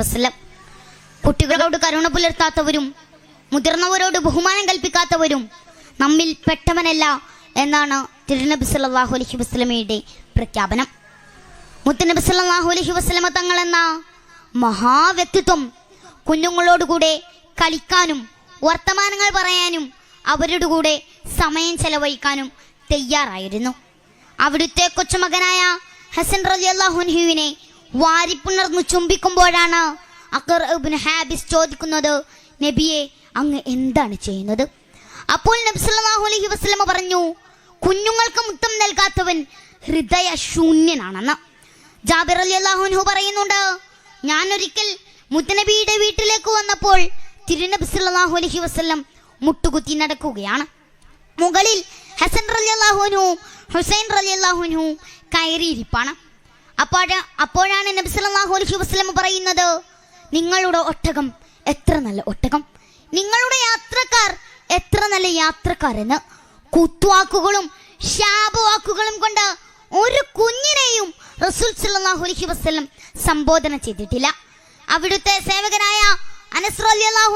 വസല്ലം. കുട്ടികളോട് കരുണ പുലർത്താത്തവരും മുതിർന്നവരോട് ബഹുമാനം കൽപ്പിക്കാത്തവരും നമ്മിൽ പെട്ടവനല്ല എന്നാണ് തിരുനബി സല്ലല്ലാഹു അലഹി വസ്ലമയുടെ പ്രഖ്യാപനം. മുത്തനബി സല്ലല്ലാഹു അലഹി വസ്ലമ തങ്ങൾ എന്ന മഹാവ്യക്തിത്വം കുഞ്ഞുങ്ങളോടുകൂടെ കളിക്കാനും വർത്തമാനങ്ങൾ പറയാനും അവരുടെ കൂടെ സമയം ചെലവഴിക്കാനും തയ്യാറായിരുന്നു. അവിടുത്തെ കൊച്ചുമകനായ ഹസൻ റലി അള്ളാഹുൻഹുവിനെ വാരിപ്പുണർന്നു ചുംബിക്കുമ്പോഴാണ് അക്കർ ഇബ്നു ഹാബിസ് ചോദിക്കുന്നത് നബിയെ അങ്ങ് എന്താണ് ചെയ്യുന്നത്? അപ്പോൾ നബി സല്ലല്ലാഹു അലൈഹി പറഞ്ഞു കുഞ്ഞുങ്ങൾക്ക് മുത്തം നൽകാത്തവൻ ഹൃദയ ശൂന്യനാണെന്ന് ജാബിർ അലി അള്ളാഹുൻഹു പറയുന്നുണ്ട് ഞാൻ ഒരിക്കൽ മുത്തനബിയുടെ വീട്ടിലേക്ക് വന്നപ്പോൾ തിരുനബി സല്ലല്ലാഹു അലൈഹി വസല്ലം മുട്ടുകുത്തി നടക്കുകയാണ്. മുകളിൽ ഹസൻ റലി അള്ളാഹുനു ഹുസൈൻ റലി അള്ളാഹുനു കയറിയിരിപ്പാണ്. അപ്പോഴ അപ്പോഴാണ് നബി സല്ലല്ലാഹു അലൈഹി വസല്ലം പറയുന്നത് നിങ്ങളുടെ ഒട്ടകം എത്ര നല്ല ഒട്ടകം? നിങ്ങളുടെ യാത്രക്കാർ എത്ര നല്ല യാത്രക്കാരെന്ന്? കുത്തുവാക്കുകളും ശാപവാക്കുകളും കൊണ്ട് ഒരു കുഞ്ഞിനെയും റസൂൽ സല്ലല്ലാഹു അലൈഹി വസല്ലം സംബോധന ചെയ്തിട്ടില്ല. അവിടുത്തെ സേവകനായ അനസ്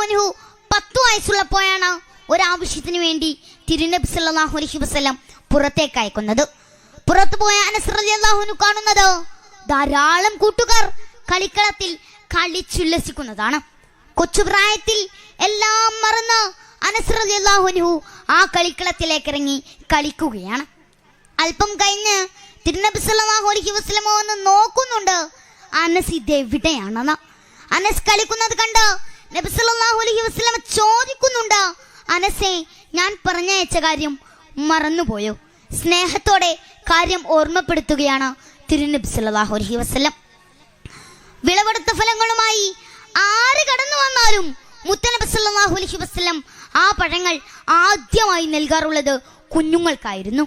അൻഹു പത്തു വയസ്സുള്ളപ്പോഴാണ് ഒരാവശ്യത്തിന് വേണ്ടി തിരുനബി സല്ലല്ലാഹു അലൈഹി വസല്ലം പുറത്തേക്ക് അയക്കുന്നത്. പുറത്തു പോയ അനസ് റളിയല്ലാഹു അൻഹു കാണുന്നത് ധാരാളം കൂട്ടുകാർ കളിക്കളത്തിൽ കളിച്ചുല്ലസിക്കുന്നതാണ്. കൊച്ചുപ്രായത്തിൽ എല്ലാം മറന്ന് അനസ് റളിയല്ലാഹു ആ കളിക്കളത്തിലേക്ക് ഇറങ്ങി കളിക്കുകയാണ്. അല്പം കഴിഞ്ഞ് തിരുനബി സല്ലല്ലാഹു അലൈഹി വസല്ലമ ഒന്ന് നോക്കുന്നുണ്ട്. അനസ് ഇത് എവിടെയാണെന്ന് അനസ് കളിക്കുന്നത് കണ്ട് നബി സല്ലല്ലാഹു അലൈഹി വസല്ലമ ചോദിക്കുന്നുണ്ട്. അനസേ ഞാൻ പറഞ്ഞയച്ച കാര്യം മറന്നുപോയോ? സ്നേഹത്തോടെ കാര്യം ഓർമ്മപ്പെടുത്തുകയാണ് തിരുനബി സല്ലല്ലാഹു അലൈഹി വസല്ലം. വിളവെടുത്ത ഫലങ്ങളുമായി ആര് കടന്നു വന്നാലും മുത്തനബി സല്ലല്ലാഹു അലൈഹി വസല്ലം ആ പഴങ്ങൾ ആദ്യമായി നൽകാറുള്ളത് കുഞ്ഞുങ്ങൾക്കായിരുന്നു.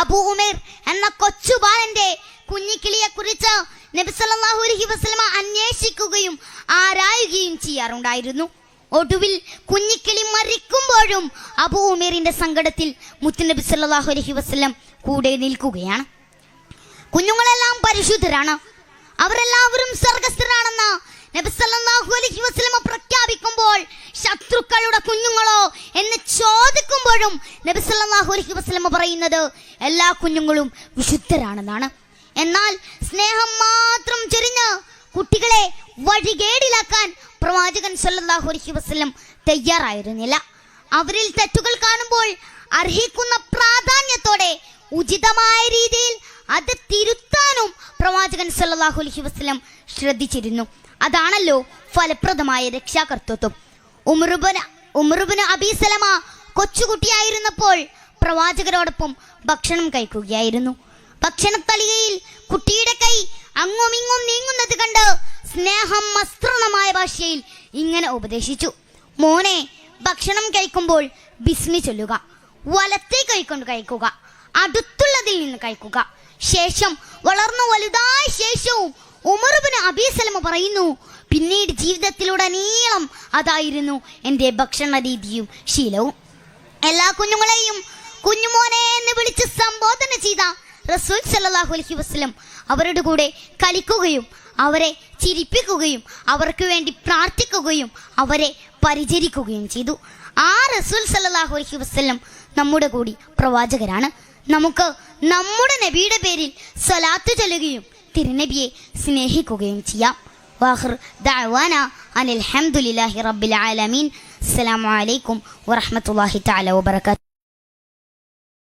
അബൂ ഉമേർ എന്ന കൊച്ചു ബാലന്റെ കുഞ്ഞിക്കിളിയെ കുറിച്ച് നബി വസല്ലമ അന്വേഷിക്കുകയും ആരായുകയും ചെയ്യാറുണ്ടായിരുന്നു. ഒടുവിൽ കുഞ്ഞിക്കിളി മരിക്കുമ്പോഴും അബൂ ഉമേറിന്റെ സങ്കടത്തിൽ മുത്തുനബി സല്ലാഹു അലഹി വസ്ലം കൂടെ നിൽക്കുകയാണ്. കുഞ്ഞുങ്ങളെല്ലാം പരിശുദ്ധരാണ്. അവരെല്ലാവരും സ്വർഗസ്ഥരാണെന്ന് നബി സല്ലല്ലാഹു അലൈഹി വസല്ലമ പ്രഖ്യാപിക്കുമ്പോൾ ശത്രുക്കളുടെ കുഞ്ഞുങ്ങളോ എന്ന് ചോദിക്കുമ്പോഴും നബി സല്ലല്ലാഹു അലൈഹി വസല്ലമ പറയുന്നത് എല്ലാ കുഞ്ഞുങ്ങളും വിശുദ്ധരാണെന്നാണ്. എന്നാൽ സ്നേഹം മാത്രം ചൊരിഞ്ഞ് കുട്ടികളെ വഴികേടിലാക്കാൻ പ്രവാചകൻ സല്ലല്ലാഹു അലൈഹി വസല്ലം തയ്യാറായിരുന്നില്ല. അവരിൽ തെറ്റുകൾ കാണുമ്പോൾ അർഹിക്കുന്ന പ്രാധാന്യത്തോടെ ഉചിതമായ രീതിയിൽ അത് തിരുത്താനും പ്രവാചകൻ സല്ലല്ലാഹു അലൈഹി വസല്ലം ശ്രദ്ധിച്ചിരുന്നു. അതാണല്ലോ ഫലപ്രദമായ രക്ഷാകർത്തൃത്വം ഉമറുബന് ഉമറുബന് അബീസലമ കൊച്ചുകുട്ടിയായിരുന്നപ്പോൾ പ്രവാചകരോടൊപ്പം ഭക്ഷണം കഴിക്കുകയായിരുന്നു. ഭക്ഷണത്തളികയിൽ കുട്ടിയുടെ കൈ അങ്ങും ഇങ്ങും നീങ്ങുന്നത് കണ്ട് സ്നേഹം മസ്ത്രണമായ ഭാഷയിൽ ഇങ്ങനെ ഉപദേശിച്ചു. മോനെ ഭക്ഷണം കഴിക്കുമ്പോൾ ബിസ്മി ചൊല്ലുക. വലത്തേ കൈക്കൊണ്ട് കഴിക്കുക. അടുത്തുള്ളതിൽ നിന്ന് കഴിക്കുക. ശേഷം വളർന്നു വലുതായ ശേഷവും ഉമറുബിന് അബീസലമ പറയുന്നു പിന്നീട് ജീവിതത്തിലുടനീളം അതായിരുന്നു എന്റെ ഭക്ഷണ രീതിയും ശീലവും. എല്ലാ കുഞ്ഞുങ്ങളെയും കുഞ്ഞുമോനെ എന്ന് വിളിച്ച് സംബോധന ചെയ്ത റസൂൽ സല്ലാഹു അലഹി വസ്ലം അവരുടെ കൂടെ കളിക്കുകയും അവരെ ചിരിപ്പിക്കുകയും അവർക്ക് വേണ്ടി പ്രാർത്ഥിക്കുകയും അവരെ പരിചരിക്കുകയും ചെയ്തു. ആ റസൂൽ സല്ലല്ലാഹു അലൈഹി വസല്ലം നമ്മുടെ കൂടി പ്രവാചകരാണ്. നമുക്ക് നമ്മുടെ നബിയുടെ പേരിൽ സലാത്ത് ചൊല്ലുകയും തിരുനബിയെ സ്നേഹിക്കുകയും ചെയ്യാം. വാഹിർ ദഅവാന അനിൽ ഹംദുലില്ലാഹി റബ്ബിൽ ആലമീൻ. അസ്സലാമു അലൈക്കും വറഹ്മത്തുള്ളാഹി തആല വബറകാതുഹു.